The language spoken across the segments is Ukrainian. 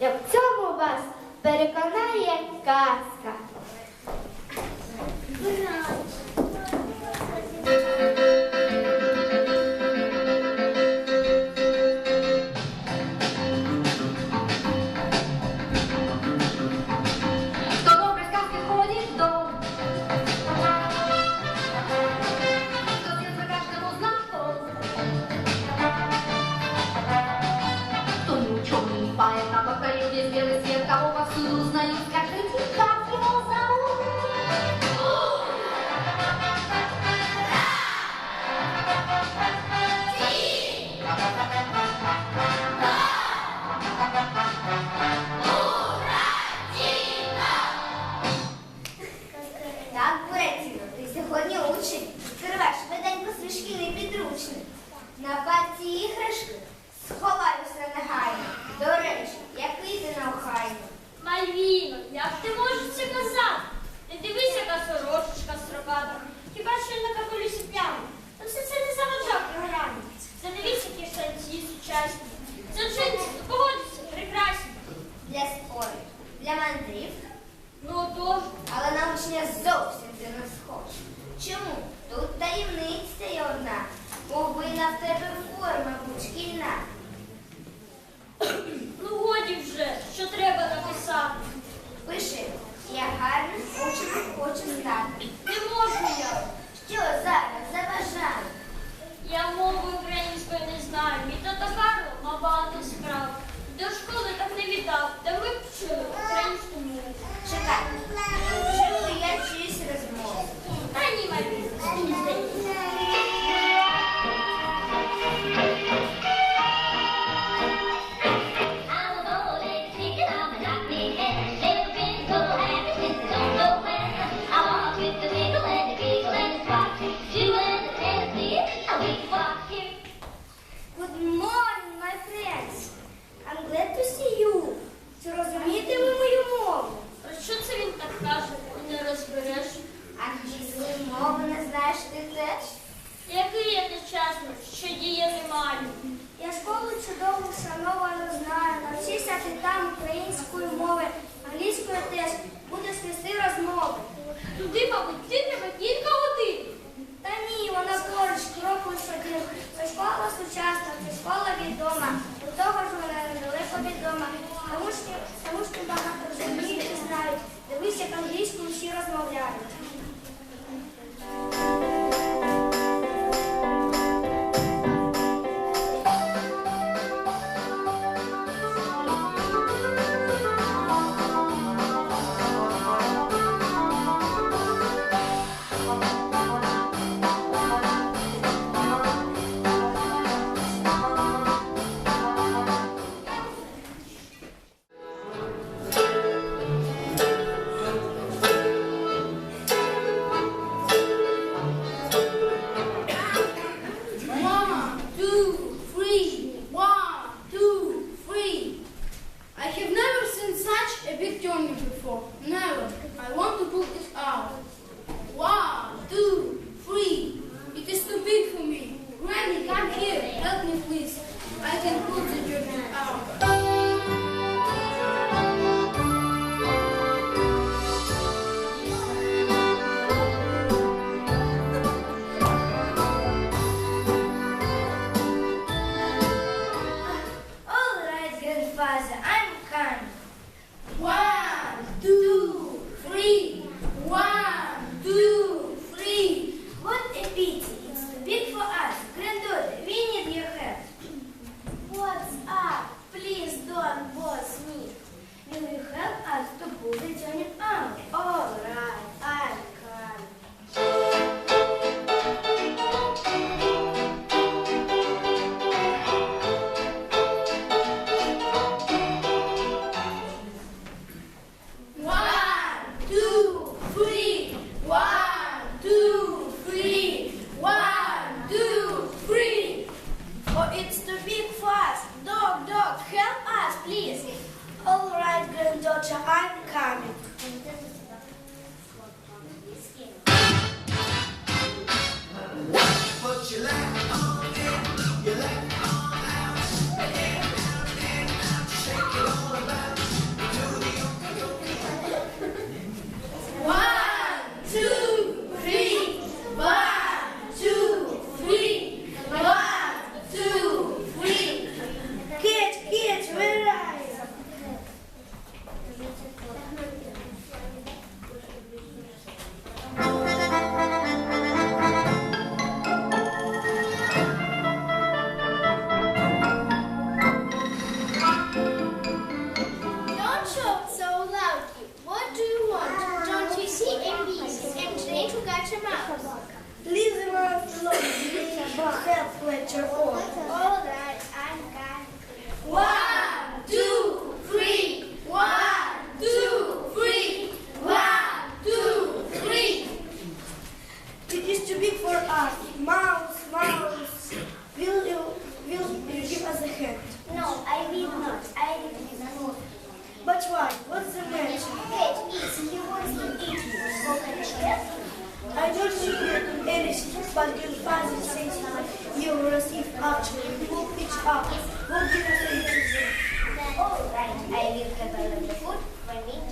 як в цьому вас переконає казка. Marching, who up, give us the I will prepare the food for me.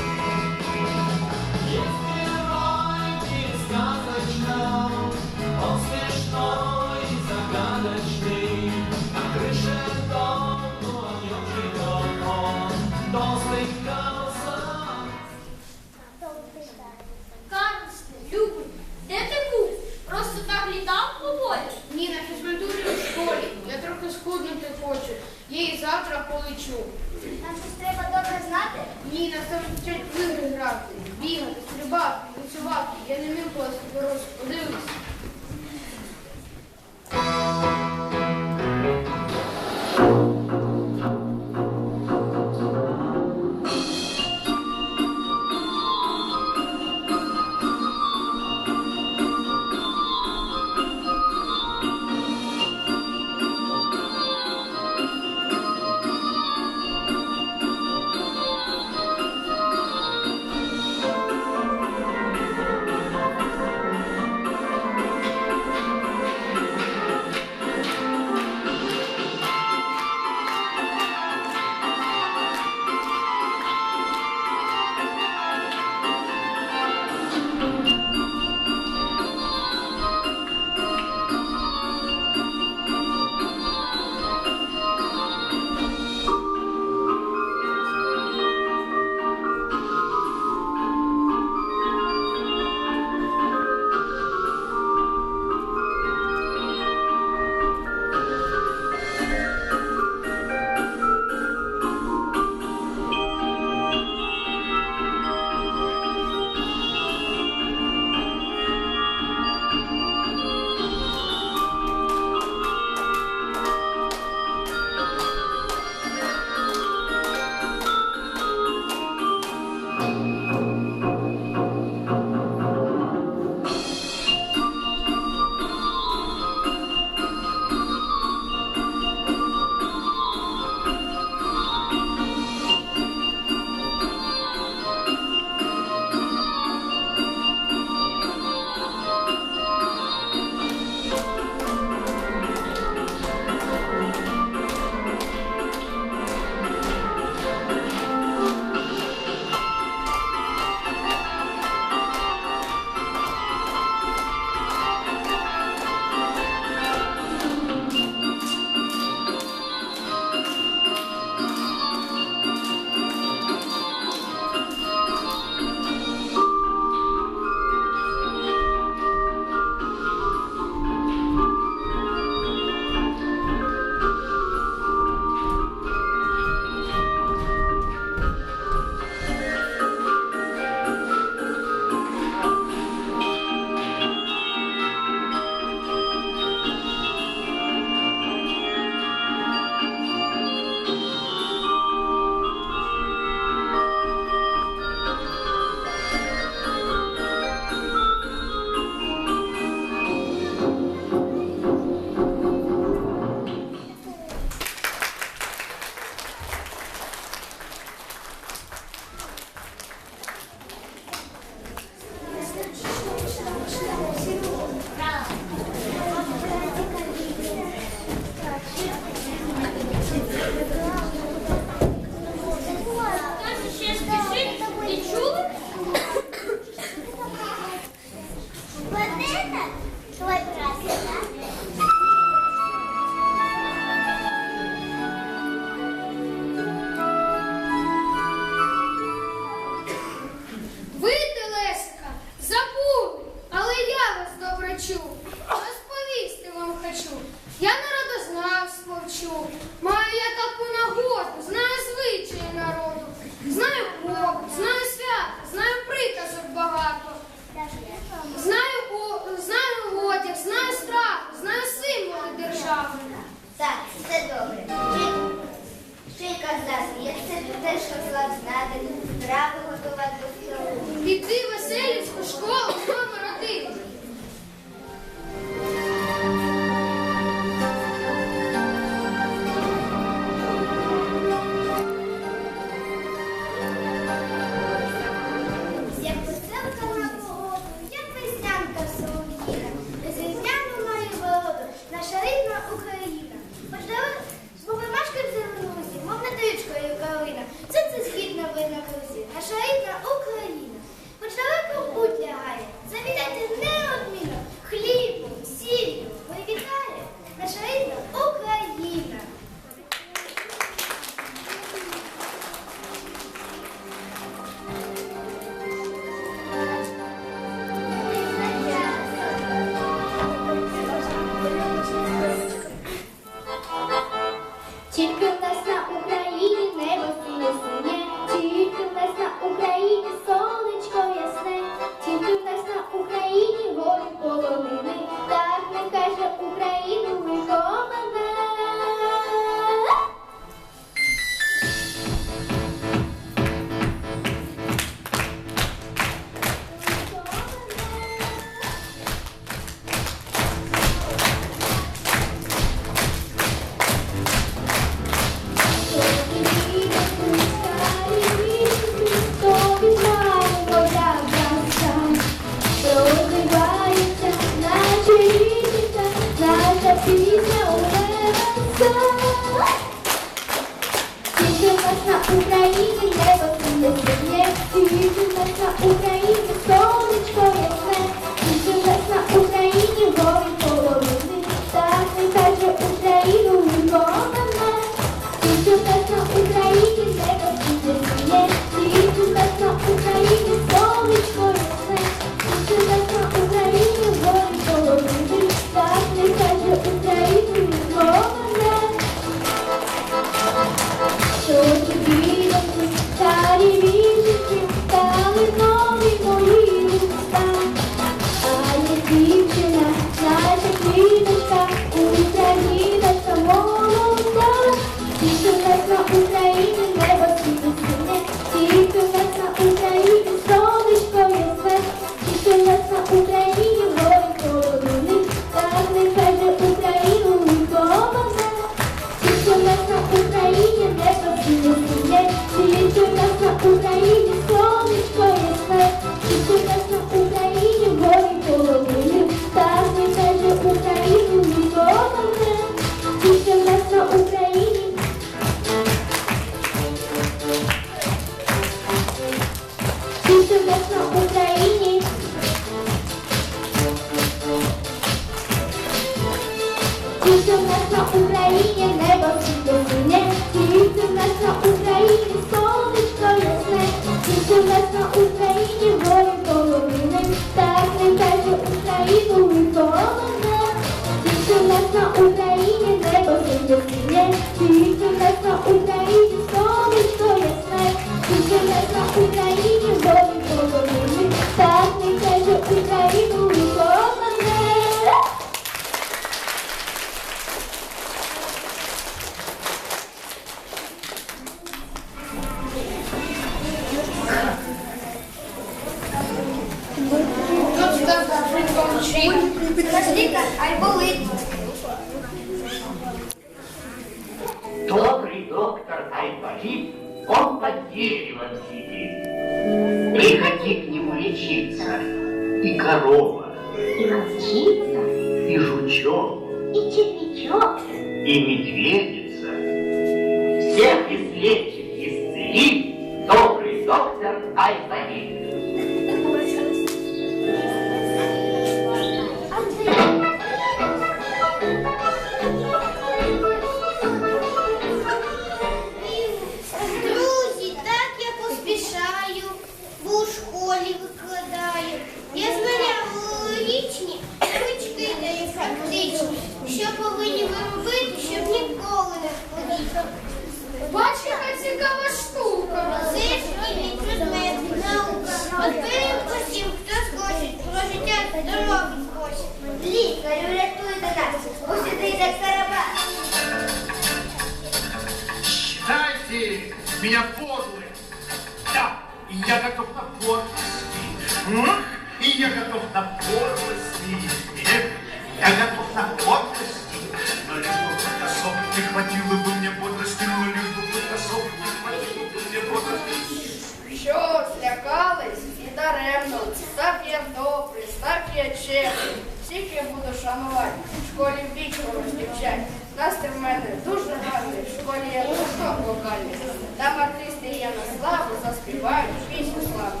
є чехи, всіх я буду шанувати, в школі вічно розлічать. Настрій в мене дуже гарний, в школі я гурток локальний. Там артисти є на славу, заспівають пісню славу.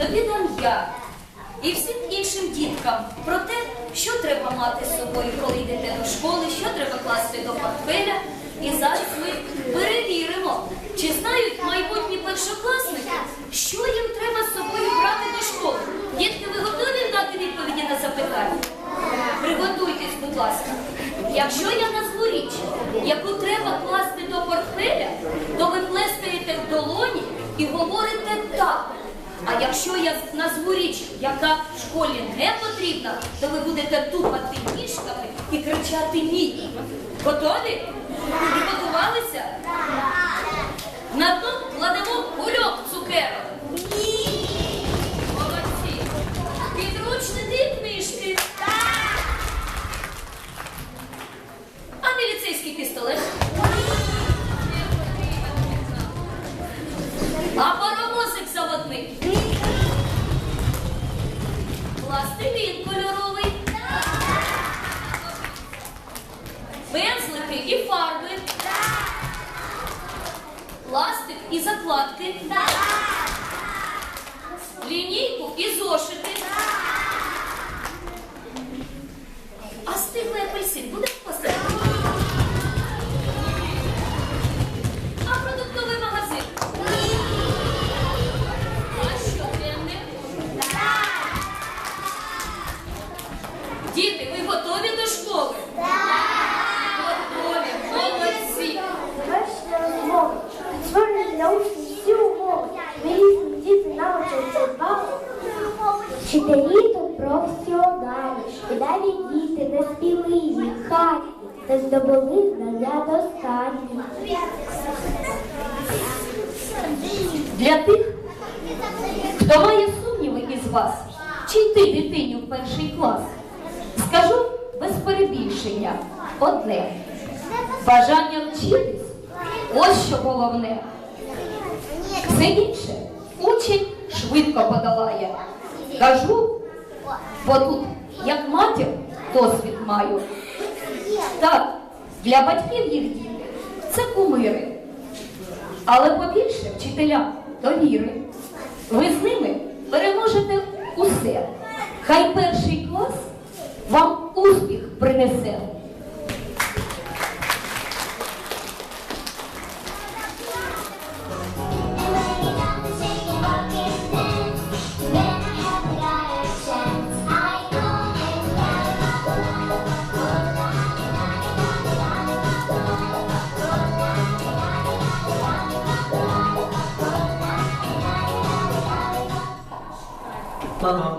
тобі дам я і всім іншим діткам про те, що треба мати з собою, коли йдете до школи, що треба класти до портфеля. І зараз ми перевіримо, чи знають майбутні першокласники, що їм треба з собою брати до школи. Дітки, ви готові дати відповіді на запитання? Приготуйтесь, будь ласка. Якщо я назву річ, яку треба класти до портфеля, то ви плескаєте в долоні і говорите так. А якщо я назву річ, яка в школі не потрібна, то ви будете тупати ніжками і кричати ні. Готові? Готувалися? На дно кладемо кульок. Бажання вчитись ось що головне. Все інше учень швидко подолає. Кажу, бо тут, як матір, досвід маю. Так, для батьків їх діти це кумири. Але побільше вчителям довіри. Ви з ними переможете усе. Хай перший клас вам успіх принесе. 是吗